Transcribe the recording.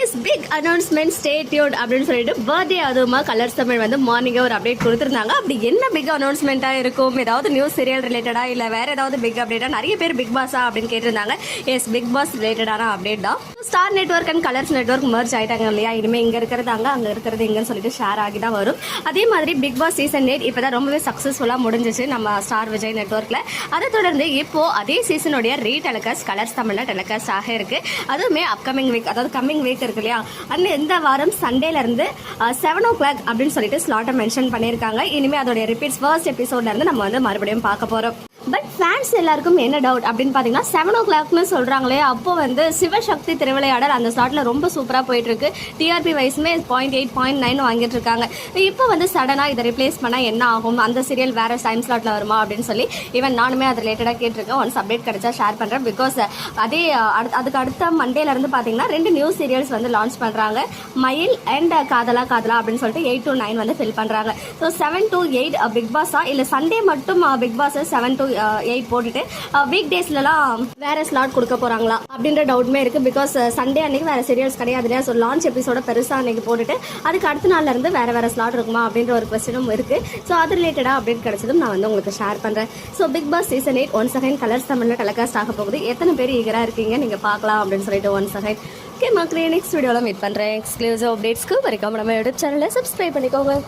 Is big announcement ஸ்டேட்யூட் அப்படின்னு சொல்லிட்டு birthday அதுவுமா கலர்ஸ் தமிழ் வந்து மார்னிங்கே ஒரு அப்டேட் கொடுத்துருந்தாங்க. அப்படி என்ன பிக் அனௌன்ஸ்மெண்ட்டாக இருக்கும்? ஏதாவது நியூஸ் சீரியல் ரிலேட்டடாக இல்லை வேற ஏதாவது பிக் அப்டேட்டா நிறைய பேர் பிக் பாஸா அப்படின்னு கேட்டிருந்தாங்க. எஸ் பிக் பாஸ் ரிலேட்டடான அப்டேட் தான். Star network and Colors network merge ஆயிட்டாங்க இல்லையா? இனிமேல் இங்கே இருக்கிறது அங்கே அங்கே இருக்கிறது இங்கேன்னு சொல்லிட்டு ஷேர் ஆகி தான் வரும். அதே மாதிரி பிக் பாஸ் சீசன் எயிட் இப்போ தான் ரொம்பவே சக்ஸஸ்ஃபுல்லாக முடிஞ்சிச்சு நம்ம ஸ்டார் விஜய் நெட்ஒர்க்கில் அதை தொடர்ந்து இப்போ அதே சீசனுடைய ரீ டெலகாஸ்ட் கலர்ஸ் தமிழில் டெலகாஸ்ட் ஆக இருக்குது அதுவுமே அப்கமிங் வீக் அதாவது கம்மிங் வீக் இருக்கு இல்லையா? அதில் இந்த வாரம் சண்டேல இருந்து செவன் ஓ கிளாக் அப்படின்னு சொல்லிட்டு ஸ்லாட்டை மென்ஷன் பண்ணியிருக்காங்க. இனிமே அதோடைய ரிப்பீட்ஸ் ஃபர்ஸ்ட் எபிசோட்லேருந்து நம்ம வந்து மறுபடியும் பார்க்க போறோம். பட் ஃபேன்ஸ் எல்லாருக்கும் என்ன டவுட் அப்படின்னு பார்த்தீங்கன்னா செவன் ஓ கிளாக்னு சொல்கிறாங்களே அப்போ வந்து சிவசக்தி திருவிளையாடல் அந்த ஸ்லாட்டில் ரொம்ப சூப்பராக போயிட்டுருக்கு. டிஆர்பி வைஸுமே பாயிண்ட் எயிட் பாயிண்ட் நைன் வாங்கிட்டு இருக்காங்க. இப்போ வந்து சடனாக இதை ரிப்ளேஸ் பண்ணால் என்ன ஆகும்? அந்த சீரியல் வேறு டைம் ஸ்லாட்டில் வருமா? அப்படின்னு சொல்லி ஈவன் நானுமே அது ரிலேட்டடாக கேட்டிருக்கேன். ஒன்ஸ் அப்டேட் கிடைச்சா ஷேர் பண்ணுறேன் பிகாஸ் அதே அஹ், அடுத்த- அதுக்கு அடுத்த மண்டேலேருந்து பார்த்தீங்கன்னா ரெண்டு நியூ சீரியல்ஸ் வந்து லான்ச் பண்ணுறாங்க மயில் அண்ட் காதலா காதலா அப்படின்னு சொல்லிட்டு எயிட் டு நைன் வந்து ஃபில் பண்ணுறாங்க so seven to eight Bigg பாஸா இல்லை சண்டே மட்டும் Bigg Boss seven to eight போட்டுட்டு வீக் டேஸ்லலாம் வேற ஸ்லாட் கொடுக்க போகிறாங்களா அப்படின்ற டவுட்மே இருக்குது பிகாஸ் சண்டே அன்னைக்கு வேற சீரியல்ஸ் கிடையாது இல்லையா? ஸோ லான்ச் எபிசோட பெருசாக அன்னைக்கு போட்டுட்டு அதுக்கு அடுத்த நாள்ல இருந்து வேற வேற ஸ்லாட் இருக்குமா? அப்படின்ற ஒரு கொஸ்டினும் இருக்குது ஸோ அது ரிலேட்டடாக அப்டேட் கிடைச்சதும் நான் வந்து உங்களுக்கு ஷேர் பண்ணுறேன் so Bigg Boss season eight one second Colors தமிழில் டெலகாஸ்ட் ஆக போகுது. எத்தனை பேர் ஈகராக இருக்கீங்க? நீங்கள் பார்க்கலாம் அப்படின்னு சொல்லிட்டு ஒன் செகண்ட் ஓகே மக்களே நெக்ஸ்ட் வீடியோவில் மீட் பண்ணுறேன் எக்ஸ்க்ளூசிவ் அப்டேட்ஸ்க்கு வரைக்கும் நம்ம யூடியூப் சேனலை சப்ஸ்கிரைப் பண்ணிக்கோங்க.